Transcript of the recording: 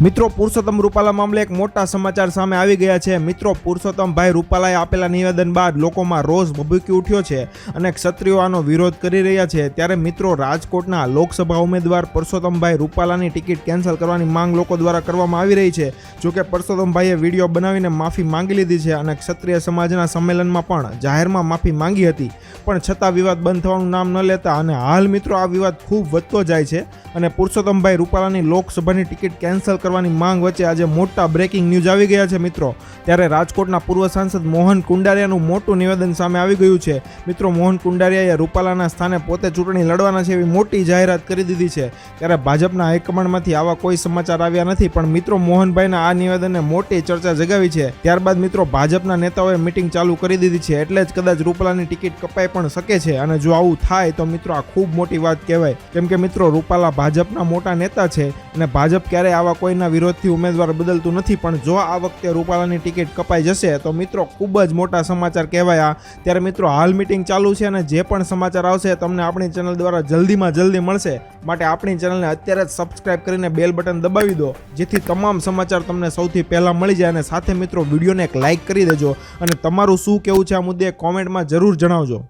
મિત્રો, પુરુષોત્તમ રૂપાલા મામલે એક મોટા સમાચાર સામે આવી ગયા છે. મિત્રો, પુરુષોત્તમભાઈ રૂપાલાએ આપેલા નિવેદન બાદ લોકોમાં રોષ ભભૂકી ઉઠ્યો છે અને ક્ષત્રિયો આનો વિરોધ કરી રહ્યા છે. ત્યારે મિત્રો, રાજકોટના લોકસભા ઉમેદવાર પુરુષોત્તમભાઈ રૂપાલાની ટિકિટ કેન્સલ કરવાની માંગ લોકો દ્વારા કરવામાં આવી રહી છે. જોકે પરસોત્તમભાઈએ વીડિયો બનાવીને માફી માંગી લીધી છે અને ક્ષત્રિય સમાજના સંમેલનમાં પણ જાહેરમાં માફી માંગી હતી. પણ છતાં વિવાદ બંધ થવાનું નામ ન લેતા અને હાલ મિત્રો આ વિવાદ ખૂબ વધતો જાય છે અને પુરુષોત્તમભાઈ રૂપાલાની લોકસભાની ટિકિટ કેન્સલ કરવાની માંગ વચ્ચે આજે મોટા બ્રેકિંગ ન્યૂઝ આવી ગયા છે મિત્રો. ત્યારે રાજકોટના પૂર્વ સાંસદ મોહન કુંડારિયાનું મોટું નિવેદન સામે આવી ગયું છે. મિત્રો, મોહન કુંડારિયાએ રૂપાલાના સ્થાને પોતે ચૂંટણી લડવાના છે એવી મોટી જાહેરાત કરી દીધી છે. ત્યારે ભાજપના હાઈકમાન્ડમાંથી આવા કોઈ સમાચાર આવ્યા નથી. પણ મિત્રો, મોહનભાઈના આ નિવેદનને મોટી ચર્ચા જગાવી છે. ત્યારબાદ મિત્રો, ભાજપના નેતાઓએ મિટિંગ ચાલુ કરી દીધી છે, એટલે જ કદાચ રૂપાલાની ટિકિટ કપાઈ પણ શકે છે. અને જો આવું થાય, તો મિત્રો, આ ખૂબ મોટી વાત કહેવાય. કેમ કે મિત્રો, રૂપાલા ભાજપના મોટા નેતા છે અને ભાજપ ક્યારેય આવા કોઈના વિરોધથી ઉમેદવાર બદલતું નથી. પણ જો આ વખતે રૂપાલાની ટિકિટ કપાઈ જશે, તો મિત્રો, ખૂબ જ મોટા સમાચાર કહેવાય આ. ત્યારે મિત્રો, હાલ મિટિંગ ચાલુ છે અને જે પણ સમાચાર આવશે, તમને આપણી ચેનલ દ્વારા જલ્દીમાં જલ્દી મળશે. માટે આપણી ચેનલને અત્યારે જ સબસ્ક્રાઇબ કરીને બેલ બટન દબાવી દો, જેથી તમામ સમાચાર તમને સૌથી પહેલાં મળી જાય અને સાથે મિત્રો વિડીયોને એક લાઇક કરી દેજો અને તમારું શું કહેવું છે આ મુદ્દે કોમેન્ટમાં જરૂર જણાવજો.